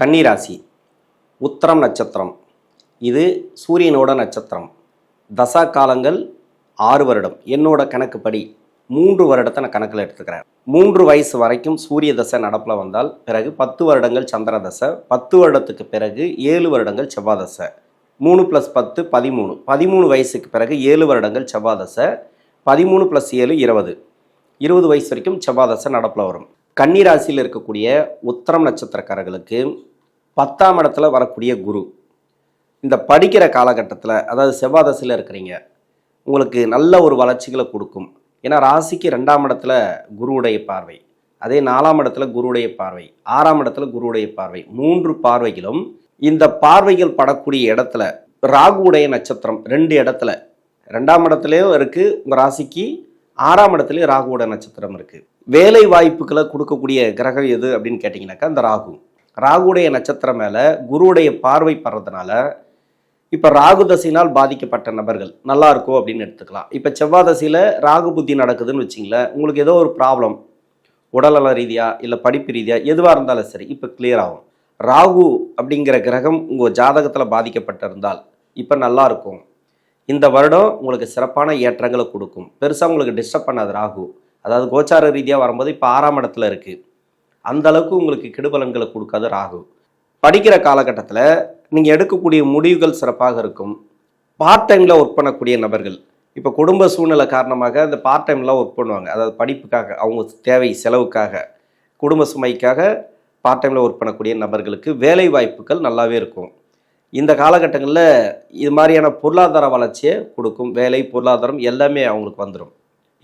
கன்னிராசி உத்தரம் நட்சத்திரம். இது சூரியனோட நட்சத்திரம். தசா காலங்கள் ஆறு வருடம். என்னோட கணக்குப்படி மூன்று வருடத்தை நான் கணக்கில் எடுத்துக்கிறேன். மூன்று வயசு வரைக்கும் சூரிய தசை நடப்பில் வந்தால் பிறகு பத்து வருடங்கள் சந்திர தசை பத்து வருடத்துக்கு பிறகு ஏழு வருடங்கள் செவ்வாய் தசை. மூணு ப்ளஸ் பத்து பதிமூணு. பதிமூணு வயசுக்கு பிறகு ஏழு வருடங்கள் செவ்வாய் தசை பதிமூணு ப்ளஸ் ஏழு இருபது. இருபது வயசு வரைக்கும் செவ்வாய் தசை நடப்பில் வரும். கன்னிராசியில் இருக்கக்கூடிய உத்தரம் நட்சத்திரக்காரர்களுக்கு பத்தாம் இடத்துல வரக்கூடிய குரு. இந்த படிக்கிற காலகட்டத்தில் அதாவது செவ்வாதசியில் இருக்கிறீங்க உங்களுக்கு நல்ல ஒரு வளர்ச்சிகளை கொடுக்கும். ஏன்னா ராசிக்கு ரெண்டாம் இடத்துல குருவுடைய பார்வை. அதே நாலாம் இடத்துல குருவுடைய பார்வை. ஆறாம் இடத்துல குருவுடைய பார்வை. மூன்று பார்வைகளும் இந்த பார்வைகள் படக்கூடிய இடத்துல ராகுவுடைய நட்சத்திரம் ரெண்டு இடத்துல. ரெண்டாம் இடத்துலையும் இருக்குது உங்கள் ராசிக்கு ஆறாம் இடத்துலையும் ராகுவோட நட்சத்திரம் இருக்குது வேலை வாய்ப்புகளை கொடுக்கக்கூடிய கிரகம் எது அப்படின்னு கேட்டிங்கனாக்கா இந்த ராகு. ராகுடைய நட்சத்திரம் மேலே குருவுடைய பார்வை படுறதுனால இப்போ ராகு தசையினால் பாதிக்கப்பட்ட நபர்கள் நல்லா இருக்கும் அப்படின்னு எடுத்துக்கலாம். இப்போ செவ்வாய் தசையில் ராகு புத்தி நடக்குதுன்னு வச்சிங்களேன் உங்களுக்கு ஏதோ ஒரு ப்ராப்ளம் உடல்நல ரீதியாக இல்லை படிப்பு ரீதியாக எதுவாக இருந்தாலும் சரி இப்போ கிளியர் ஆகும். ராகு அப்படிங்கிற கிரகம் உங்கள் ஜாதகத்தில் பாதிக்கப்பட்டிருந்தால் இப்போ நல்லா இருக்கும். இந்த வருடம் உங்களுக்கு சிறப்பான ஏற்றங்களை கொடுக்கும். பெருசாக உங்களுக்கு டிஸ்டர்ப் பண்ணாது ராகு. அதாவது கோச்சார ரீதியாக வரும்போது இப்போ ஆறாம் இடத்துல இருக்குது அந்த அளவுக்கு உங்களுக்கு கெடுபலன்களை கொடுக்காது ராகு. படிக்கிற காலகட்டத்தில் நீங்கள் எடுக்கக்கூடிய முடிவுகள் சிறப்பாக இருக்கும். பார்ட் டைமில் ஒர்க் பண்ணக்கூடிய நபர்கள். இப்போ குடும்ப சூழ்நிலை காரணமாக இந்த பார்ட் டைம்லாம் ஒர்க் பண்ணுவாங்க. அதாவது படிப்புக்காக அவங்க தேவை செலவுக்காக குடும்ப சுமைக்காக பார்ட் டைமில் ஒர்க் பண்ணக்கூடிய நபர்களுக்கு வேலை வாய்ப்புகள் நல்லாவே இருக்கும். இந்த காலகட்டங்களில் இது மாதிரியான பொருளாதார வளர்ச்சியை கொடுக்கும். வேலை பொருளாதாரம் எல்லாமே அவங்களுக்கு வந்துடும்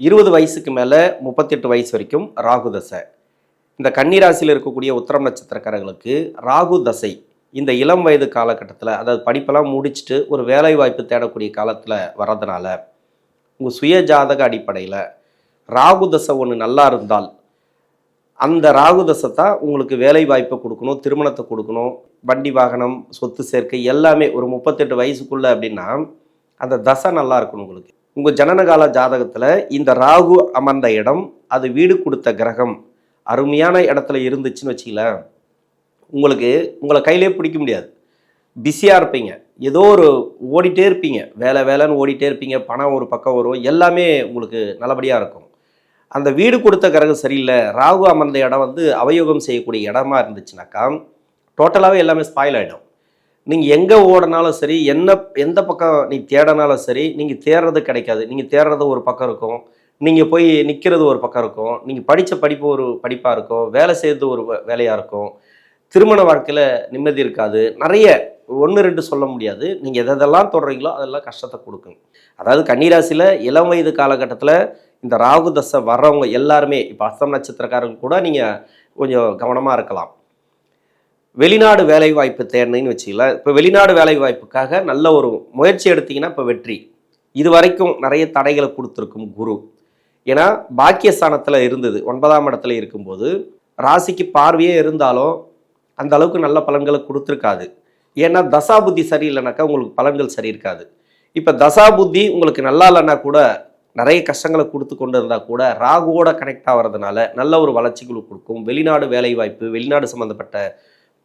இருபது வயசுக்கு மேலே முப்பத்தெட்டு வயசு வரைக்கும் ராகு தசை. இந்த கன்னிராசியில் இருக்கக்கூடிய உத்தரம் நட்சத்திரக்காரர்களுக்கு ராகு தசை இந்த இளம் வயது காலகட்டத்தில் அதாவது படிப்பெல்லாம் முடிச்சுட்டு ஒரு வேலை வாய்ப்பு தேடக்கூடிய காலத்தில் வர்றதுனால உங்கள் சுய ஜாதக அடிப்படையில் ராகு தசை ஒன்று நல்லா இருந்தால் அந்த ராகு தசை தான் உங்களுக்கு வேலை வாய்ப்பை கொடுக்கணும் திருமணத்தை கொடுக்கணும் வண்டி வாகனம் சொத்து சேர்க்கை எல்லாமே ஒரு முப்பத்தெட்டு வயசுக்குள்ளே அப்படின்னா அந்த தசை நல்லா இருக்கணும் உங்களுக்கு. உங்கள் ஜனனகால ஜாதகத்தில் இந்த ராகு அமர்ந்த இடம் அது வீடு கொடுத்த கிரகம் அருமையான இடத்துல இருந்துச்சுன்னு வச்சுக்கல உங்களுக்கு உங்களை கையிலே பிடிக்க முடியாது. பிஸியாக இருப்பீங்க. ஏதோ ஒரு ஓடிட்டே இருப்பீங்க. வேலை வேலைன்னு ஓடிட்டே இருப்பீங்க. பணம் ஒரு பக்கம் வரும். எல்லாமே உங்களுக்கு நல்லபடியாக இருக்கும். அந்த வீடு கொடுத்த கிரகம் சரியில்லை. ராகு அமர்ந்த இடம் வந்து அவயோகம் செய்யக்கூடிய இடமா இருந்துச்சுனாக்கா டோட்டலாகவே எல்லாமே ஸ்பாயில் ஆகிடும் நீங்கள் எங்கே ஓடினாலும் சரி என்ன எந்த பக்கம் நீ தேடினாலும் சரி நீங்கள் தேடுறது கிடைக்காது. நீங்கள் தேடுறது ஒரு பக்கம் இருக்கும். நீங்கள் போய் நிற்கிறது ஒரு பக்கம் இருக்கும். நீங்கள் படித்த படிப்பு ஒரு படிப்பாக இருக்கும். வேலை செய்கிறது ஒரு வேலையாக இருக்கும். திருமண வாழ்க்கையில் நிம்மதி இருக்காது. நிறைய ஒன்று ரெண்டு சொல்ல முடியாது. நீங்கள் எதெல்லாம் தொடறீங்களோ அதெல்லாம் கஷ்டத்தை கொடுக்கும். அதாவது கன்னிராசியில் இளம் வயது காலகட்டத்தில் இந்த ராகு தசை வர்றவங்க எல்லாருமே இப்போ அஸ்தம் நட்சத்திரக்காரங்க கூட நீங்கள் கொஞ்சம் கவனமாக இருக்கலாம். வெளிநாடு வேலை வாய்ப்பு தேடினீங்கன்னு இப்போ வெளிநாடு வேலை வாய்ப்புக்காக நல்ல ஒரு முயற்சி எடுத்தீங்கன்னா இப்போ வெற்றி. இது வரைக்கும் நிறைய தடைகளை கொடுத்துருக்கும் குரு. ஏன்னா பாக்கியஸ்தானத்தில் இருந்தது ஒன்பதாம் இடத்துல இருக்கும்போது ராசிக்கு பார்வையே இருந்தாலும் அந்த அளவுக்கு நல்ல பலன்களை கொடுத்துருக்காது. ஏன்னா தசா புத்தி சரியில்லைனாக்கா உங்களுக்கு பலன்கள் சரி இருக்காது. இப்போ தசா புத்தி உங்களுக்கு நல்லா இல்லைன்னா கூட நிறைய கஷ்டங்களை கொடுத்து கொண்டு இருந்தால் கூட ராகுவோட கனெக்ட் ஆகிறதுனால நல்ல ஒரு வளர்ச்சிகள் கொடுக்கும். வெளிநாடு வேலைவாய்ப்பு வெளிநாடு சம்மந்தப்பட்ட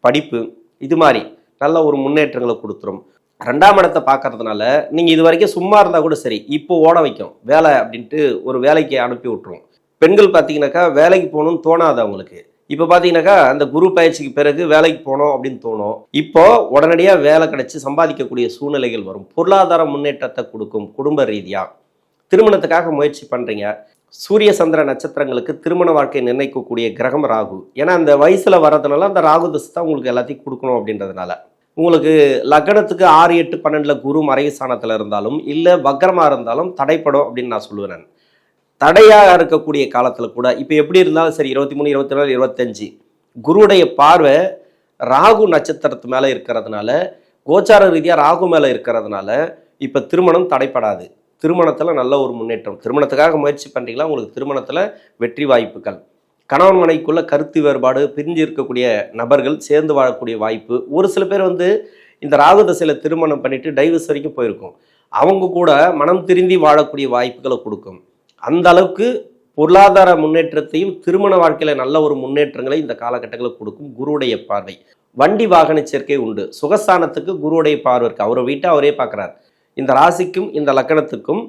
படிப்பு இது மாதிரி நல்ல ஒரு முன்னேற்றங்களை கொடுத்துரும். ரெண்டாம் இடத்தை பார்க்கறதுனால நீங்கள் இது வரைக்கும் சும்மா இருந்தால் கூட சரி இப்போ ஓட வைக்கும். வேலை அப்படின்ட்டு ஒரு வேலைக்கு அனுப்பி விட்டுரும். பெண்கள் பார்த்தீங்கன்னாக்கா வேலைக்கு போகணும்னு தோணாது அவங்களுக்கு. இப்போ பார்த்தீங்கன்னாக்கா அந்த குரு பயிற்சிக்கு பிறகு வேலைக்கு போகணும் அப்படின்னு தோணும். இப்போ உடனடியாக வேலை கிடைச்சி சம்பாதிக்கக்கூடிய சூழ்நிலைகள் வரும். பொருளாதார முன்னேற்றத்தை கொடுக்கும் குடும்ப ரீதியாக திருமணத்துக்காக முயற்சி பண்ணுறீங்க சூரிய சந்திர நட்சத்திரங்களுக்கு திருமண வாழ்க்கை நிர்ணயிக்கக்கூடிய கிரகம் ராகு. ஏன்னா அந்த வயசில் வர்றதுனால அந்த ராகு தசை தான் உங்களுக்கு எல்லாத்தையும் கொடுக்கணும் அப்படின்றதுனால. உங்களுக்கு லக்னத்துக்கு ஆறு எட்டு பன்னெண்டில் குரு மறைவு ஸ்தானத்தில் இருந்தாலும் இல்லை வக்கரமாக இருந்தாலும் தடைப்படும் அப்படின்னு நான் சொல்லுவேன் நான். தடையாக இருக்கக்கூடிய காலத்தில் கூட இப்போ எப்படி இருந்தாலும் சரி இருபத்தி மூணு இருபத்தி நாலு இருபத்தஞ்சு குருவுடைய பார்வை ராகு நட்சத்திரத்து மேலே இருக்கிறதுனால கோச்சார ரீதியாக ராகு மேலே இருக்கிறதுனால இப்போ திருமணம் தடைப்படாது. திருமணத்தில் நல்ல ஒரு முன்னேற்றம். திருமணத்துக்காக முயற்சி பண்ணுறீங்களா உங்களுக்கு திருமணத்தில் வெற்றி வாய்ப்புகள். கணவன் மனைக்குள்ள கருத்து வேறுபாடு பிரிஞ்சு இருக்கக்கூடிய நபர்கள் சேர்ந்து வாழக்கூடிய வாய்ப்பு. ஒரு சில பேர் வந்து இந்த ராகு தசையில் திருமணம் பண்ணிட்டு டைவர்ஸ் வரைக்கும் போயிருக்கும். அவங்க கூட மனம் திருந்தி வாழக்கூடிய வாய்ப்புகளை கொடுக்கும். அந்த அளவுக்கு பொருளாதார முன்னேற்றத்தையும் திருமண வாழ்க்கையில் நல்ல ஒரு முன்னேற்றங்களை இந்த காலகட்டங்களில் கொடுக்கும் குருவுடைய பார்வை. வண்டி வாகன சேர்க்கை உண்டு. சுகஸ்தானத்துக்கு குருவுடைய பார்வை இருக்குது அவரை வீட்டை அவரே பார்க்குறாரு. இந்த ராசிக்கும் இந்த லக்கணத்துக்கும்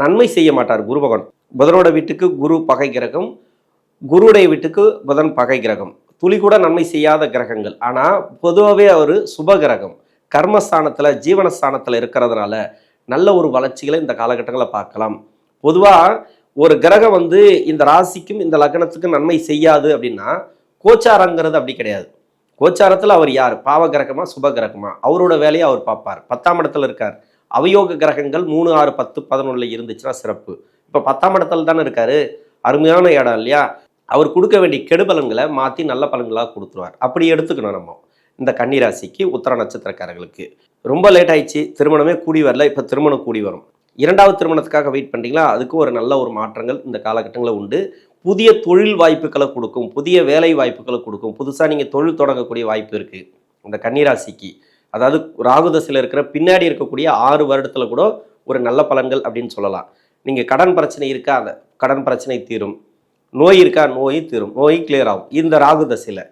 நன்மை செய்ய மாட்டார் குரு பகவான். புதனோட வீட்டுக்கு குரு பகை கிரகம் குருடைய வீட்டுக்கு புதன் பகை கிரகம். துளி கூட நன்மை செய்யாத கிரகங்கள். ஆனால் பொதுவாகவே அவர் சுப கிரகம். கர்மஸ்தானத்தில் ஜீவனஸ்தானத்தில் இருக்கிறதுனால நல்ல ஒரு வளர்ச்சிகளை இந்த காலகட்டங்களில் பார்க்கலாம். பொதுவாக ஒரு கிரகம் வந்து இந்த ராசிக்கும் இந்த லக்னத்துக்கும் நன்மை செய்யாது அப்படின்னா கோச்சாரங்கிறது அப்படி கிடையாது. கோச்சாரத்தில் அவர் யார்? பாவ கிரகமா சுப கிரகமா? அவரோட வேலையை அவர் பார்ப்பார். பத்தாம் இடத்துல இருக்கார். அவயோக கிரகங்கள் மூணு ஆறு பத்து பதினொன்றில் இருந்துச்சுன்னா சிறப்பு. இப்போ பத்தாம் இடத்துல தானே இருக்காரு. அருமையான இடம் இல்லையா? அவர் கொடுக்க வேண்டிய கெடுபலன்களை மாற்றி நல்ல பலன்களாக கொடுத்துருவார். அப்படி எடுத்துக்கணும் நம்ம. இந்த கன்னிராசிக்கு உத்தர நட்சத்திரக்காரர்களுக்கு. ரொம்ப லேட் ஆயிடுச்சு. திருமணமே கூடி வரல. இப்போ திருமணம் கூடி வரும். இரண்டாவது திருமணத்துக்காக வெயிட் பண்ணுறீங்களா அதுக்கு ஒரு நல்ல ஒரு மாற்றங்கள் இந்த காலகட்டங்களில் உண்டு. புதிய தொழில் வாய்ப்புகளை கொடுக்கும் புதிய வேலை வாய்ப்புகளை கொடுக்கும். புதுசாக நீங்கள் தொழில் தொடங்கக்கூடிய வாய்ப்பு இருக்குது இந்த கன்னிராசிக்கு. அதாவது ராகுதசையில் இருக்கிற பின்னாடி இருக்கக்கூடிய ஆறு வருடத்தில் கூட ஒரு நல்ல பலன்கள் அப்படின்னு சொல்லலாம். நீங்கள் கடன் பிரச்சனை இருக்கா? அந்த கடன் பிரச்சனை தீரும். நோய் இருக்கா? நோய் தீரும். நோய் கிளியர் ஆகும். இந்த ராகு தசையில்.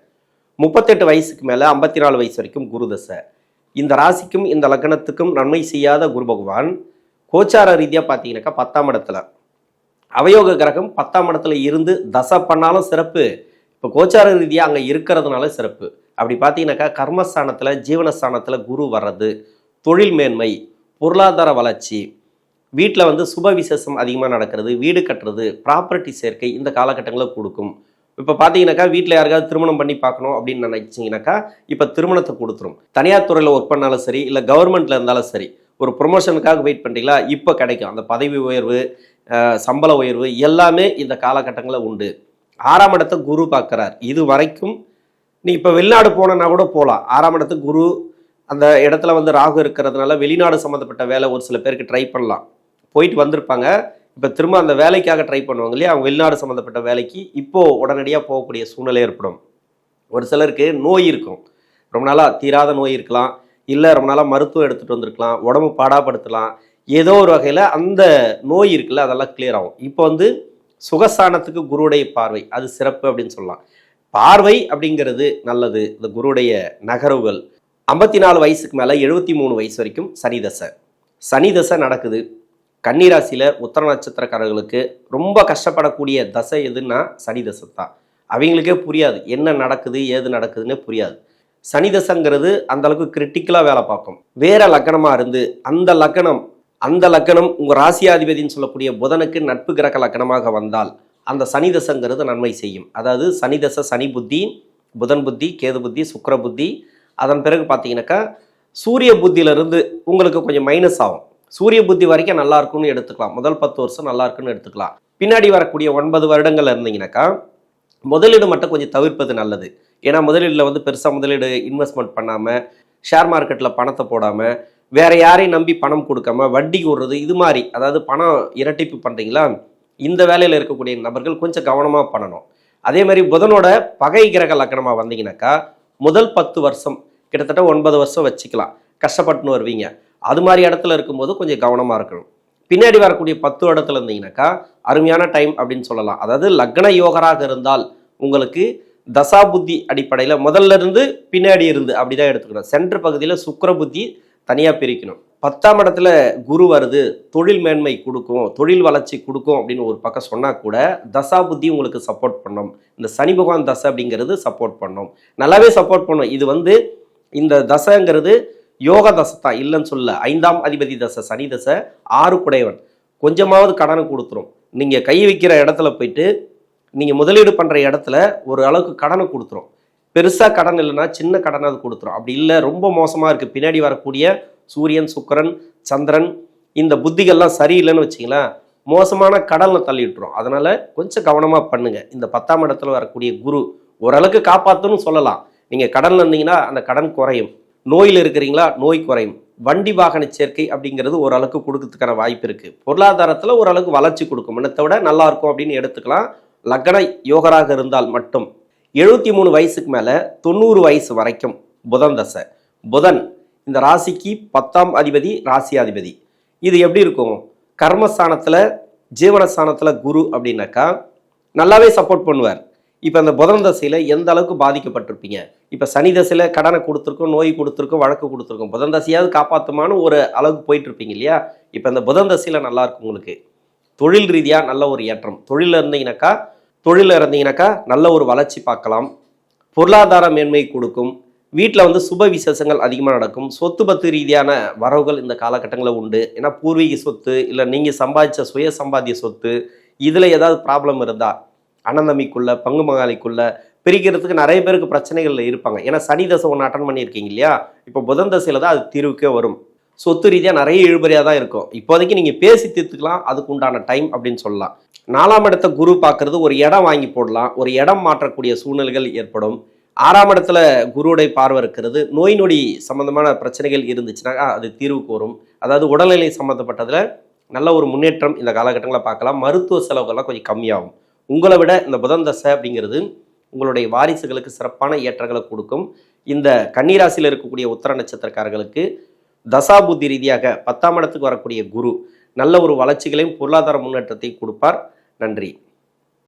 முப்பத்தெட்டு வயசுக்கு மேலே ஐம்பத்தி நாலு வயசு வரைக்கும் குரு தசை. இந்த ராசிக்கும் இந்த லக்னத்துக்கும் நன்மை செய்யாத குரு பகவான். கோச்சார ரீதியாக பார்த்தீங்கன்னாக்கா பத்தாம் இடத்துல. அவயோக கிரகம் பத்தாம் இடத்துல இருந்து தசை பண்ணாலும் சிறப்பு. இப்போ கோச்சார ரீதியாக அங்கே இருக்கிறதுனால சிறப்பு. அப்படி பார்த்தீங்கன்னாக்கா கர்மஸ்தானத்தில் ஜீவனஸ்தானத்தில் குரு வர்றது தொழில் மேன்மை பொருளாதார வளர்ச்சி வீட்டில் வந்து சுப விசேஷம் அதிகமாக நடக்கிறது வீடு கட்டுறது ப்ராப்பர்ட்டி சேர்க்கை இந்த காலகட்டங்களில் கொடுக்கும். இப்போ பார்த்தீங்கன்னாக்கா வீட்டில் யாருக்காவது திருமணம் பண்ணி பார்க்கணும் அப்படின்னு நினச்சிங்கனாக்கா இப்போ திருமணத்தை கொடுத்துரும். தனியார் துறையில் ஒர்க் பண்ணாலும் சரி இல்லை கவர்மெண்ட்டில் இருந்தாலும் சரி ஒரு ப்ரொமோஷனுக்காக வெயிட் பண்ணுறீங்களா இப்போ கிடைக்கும். அந்த பதவி உயர்வு சம்பள உயர்வு எல்லாமே இந்த காலகட்டங்களில் உண்டு. ஆறாம் இடத்தை குரு பார்க்குறார். இது வரைக்கும் நீ இப்போ வெளிநாடு போனனா கூட போகலாம் ஆறாம் இடத்துக்கு குரு அந்த இடத்துல வந்து ராகு இருக்கிறதுனால வெளிநாடு சம்மந்தப்பட்ட வேலை ஒரு சில பேருக்கு ட்ரை பண்ணலாம். போயிட்டு வந்திருப்பாங்க. இப்போ திரும்ப அந்த வேலைக்காக ட்ரை பண்ணுவாங்க இல்லையா? அவங்க வெளிநாடு சம்மந்தப்பட்ட வேலைக்கு இப்போது உடனடியாக போகக்கூடிய சூழ்நிலை ஏற்படும். ஒரு சிலருக்கு நோய் இருக்கும். ரொம்ப நாளாக தீராத நோய் இருக்கலாம். இல்லை ரொம்ப நாளாக மருத்துவம் எடுத்துகிட்டு வந்திருக்கலாம். உடம்பு பாடாப்படுத்தலாம். ஏதோ ஒரு வகையில் அந்த நோய் இருக்குல்ல அதெல்லாம் கிளியர் ஆகும். இப்போ வந்து சுகஸ்தானத்துக்கு குருவுடைய பார்வை. அது சிறப்பு அப்படின்னு சொல்லலாம். பார்வை அப்படிங்கிறது நல்லது. இந்த குருடைய நகர்வுகள். ஐம்பத்தி நாலு வயசுக்கு மேலே எழுபத்தி மூணு வயசு வரைக்கும் சனி தசை. சனி தசை நடக்குது. கன்னிராசியில் உத்தர நட்சத்திரக்காரர்களுக்கு ரொம்ப கஷ்டப்படக்கூடிய தசை எதுன்னா சனி தசை தான். அவங்களுக்கே புரியாது. என்ன நடக்குது ஏது நடக்குதுன்னு புரியாது. சனி தசைங்கிறது கிரிட்டிக்கலாக வேலை பார்க்கும். வேற லக்கணமாக இருந்து அந்த லக்கணம் அந்த லக்கணம் உங்கள் ராசியாதிபதினு சொல்லக்கூடிய புதனுக்கு நட்பு கிரக லக்கணமாக வந்தால் அந்த சனி தசைங்கிறது நன்மை செய்யும். அதாவது சனி தசை சனி புத்தி புதன் புத்தி கேது புத்தி சுக்கிர புத்தி. அதன் பிறகு பார்த்தீங்கன்னாக்கா சூரிய புத்தியிலிருந்து உங்களுக்கு கொஞ்சம் மைனஸ் ஆகும். சூரிய புத்தி வரைக்கும் நல்லா இருக்கும்னு எடுத்துக்கலாம். முதல் பத்து வருஷம் நல்லா இருக்குன்னு எடுத்துக்கலாம். பின்னாடி வரக்கூடிய ஒன்பது வருடங்கள் இருந்தீங்கன்னாக்கா முதலீடு மட்டும் கொஞ்சம் தவிர்ப்பது நல்லது. ஏன்னா முதலீடில் வந்து பெருசாக முதலீடு இன்வெஸ்ட்மெண்ட் பண்ணாமல் ஷேர் மார்க்கெட்டில் பணத்தை போடாமல் வேற யாரையும் நம்பி பணம் கொடுக்காம வட்டி கூடுறது இது மாதிரி அதாவது பணம் இரட்டிப்பு பண்ணுறீங்களா இந்த வேலையில் இருக்கக்கூடிய நபர்கள் கொஞ்சம் கவனமாக பண்ணணும். அதே மாதிரி புதனோட பகை கிரக லக்கணமாக வந்தீங்கன்னாக்கா முதல் பத்து வருஷம் கிட்டத்தட்ட ஒன்பது வருஷம் வச்சுக்கலாம். கஷ்டப்பட்டுன்னு வருவீங்க. அது மாதிரி இடத்துல இருக்கும்போது கொஞ்சம் கவனமாக இருக்கணும். பின்னாடி வரக்கூடிய பத்து இடத்துல இருந்தீங்கன்னாக்கா அருமையான டைம் அப்படின்னு சொல்லலாம். அதாவது லக்ன யோகராக இருந்தால் உங்களுக்கு தசா புத்தி அடிப்படையில் முதல்ல இருந்து பின்னாடி இருந்து அப்படி தான் எடுத்துக்கணும். சென்ட்ரு பகுதியில் சுக்கர புத்தி தனியாக பிரிக்கணும். பத்தாம் இடத்துல குரு வருது தொழில் மேன்மை கொடுக்கும் தொழில் வளர்ச்சி கொடுக்கும் அப்படின்னு ஒரு பக்கம் சொன்னால் கூட தசா புத்தி உங்களுக்கு சப்போர்ட் பண்ணும். இந்த சனி பகவான் தசை அப்படிங்கிறது சப்போர்ட் பண்ணும். நல்லாவே சப்போர்ட் பண்ணும். இது வந்து இந்த தசைங்கிறது யோக தசை தான். இல்லைன்னு சொல்ல ஐந்தாம் அதிபதி தசை சனி தசை ஆறு குடையவன். கொஞ்சமாவது கடனை கொடுத்துரும். நீங்கள் கை வைக்கிற இடத்துல போயிட்டு நீங்கள் முதலீடு பண்ணுற இடத்துல ஒரு அளவுக்கு கடனை கொடுத்துரும். பெருசாக கடன் இல்லைன்னா சின்ன கடனை அது கொடுத்துரும். அப்படி இல்லை ரொம்ப மோசமாக இருக்குது பின்னாடி வரக்கூடிய சூரியன் சுக்கிரன் சந்திரன் இந்த புத்திகள்லாம் சரியில்லைன்னு வச்சிங்களேன் மோசமான கடனை தள்ளி விட்டுரும் அதனால் கொஞ்சம் கவனமாக பண்ணுங்கள் இந்த பத்தாம் இடத்துல வரக்கூடிய குரு ஓரளவுக்கு காப்பாற்றணும்னு சொல்லலாம். நீங்கள் கடனில் இருந்தீங்கன்னா அந்த கடன் குறையும். நோயில் இருக்கிறீங்களா? நோய் குறையும். வண்டி வாகன சேர்க்கை அப்படிங்கிறது ஓரளவுக்கு கொடுக்கறதுக்கான வாய்ப்பு இருக்குது பொருளாதாரத்தில் ஓரளவுக்கு வளர்ச்சி கொடுக்கும். முன்னத்தை விட நல்லா இருக்கும் அப்படின்னு எடுத்துக்கலாம். லக்ன யோகராக இருந்தால் மட்டும். எழுபத்தி மூணு வயசுக்கு மேலே தொண்ணூறு வயசு வரைக்கும் புதன் தசை. புதன் இந்த ராசிக்கு பத்தாம் அதிபதி ராசி அதிபதி இது எப்படி இருக்கும்? கர்மஸ்தானத்தில் ஜீவனஸ்தானத்தில் குரு அப்படின்னாக்கா நல்லாவே சப்போர்ட் பண்ணுவார். இப்போ அந்த புதன் தசையில் எந்த அளவுக்கு பாதிக்கப்பட்டிருப்பீங்க? இப்போ சனி தசையில் கடனை கொடுத்துருக்கோம் நோய் கொடுத்துருக்கோம் வழக்கு கொடுத்துருக்கோம். புதன் தசையாவது காப்பாற்றுமான்னு ஒரு அளவுக்கு போயிட்டுருப்பீங்க இல்லையா? இப்போ அந்த புதன் தசையில் நல்லா இருக்கும் உங்களுக்கு. தொழில் ரீதியாக நல்ல ஒரு ஏற்றம். தொழிலில் இருந்தீங்கன்னாக்கா தொழிலில் இருந்தீங்கன்னாக்கா நல்ல ஒரு வளர்ச்சி பார்க்கலாம். பொருளாதார மேன்மை கொடுக்கும். வீட்டில் வந்து சுப விசேஷங்கள் அதிகமாக நடக்கும். சொத்து பத்து ரீதியான வரவுகள் இந்த காலகட்டங்களில் உண்டு. ஏன்னா பூர்வீக சொத்து இல்லை நீங்கள் சம்பாதிச்ச சுய சம்பாத்திய சொத்து இதில் ஏதாவது ப்ராப்ளம் இருந்தால் அனந்தமிக்குள்ள பங்கு மகாலிக்குள்ள பிரிக்கிறதுக்கு நிறைய பேருக்கு பிரச்சனைகள் இருப்பாங்க. ஏன்னா சனி தசை ஒன்று அட்டன் பண்ணியிருக்கீங்க இல்லையா? இப்போ புதன் தசையில் தான் அது தீர்வுக்கே வரும். சொத்து ரீதியாக நிறைய இழுபறியாக தான் இருக்கும். இப்போதைக்கு நீங்கள் பேசி தீர்த்துக்கலாம் அதுக்கு உண்டான டைம் அப்படின்னு சொல்லலாம். நாலாம் இடத்த குரு பார்க்குறது ஒரு இடம் வாங்கி போடலாம் ஒரு இடம் மாற்றக்கூடிய சூழ்நிலைகள் ஏற்படும். ஆறாம் இடத்துல குருவுடைய பார்வை இருக்கிறது. நோய் நொடி சம்மந்தமான பிரச்சனைகள் இருந்துச்சுன்னா அது தீர்வுக்கு வரும் அதாவது உடல்நிலை சம்மந்தப்பட்டதில் நல்ல ஒரு முன்னேற்றம் இந்த காலகட்டங்களில் பார்க்கலாம். மருத்துவ செலவுகள்லாம் கொஞ்சம் கம்மியாகும். உங்களை விட இந்த புதன் தசை அப்படிங்கிறது உங்களுடைய வாரிசுகளுக்கு சிறப்பான ஏற்றங்களை கொடுக்கும். இந்த கன்னிராசியில் இருக்கக்கூடிய உத்தர நட்சத்திரக்காரர்களுக்கு தசாபுத்தி ரீதியாக பத்தாம் இடத்துக்கு வரக்கூடிய குரு நல்ல ஒரு வளர்ச்சிகளையும் பொருளாதார முன்னேற்றத்தையும் கொடுப்பார். நன்றி.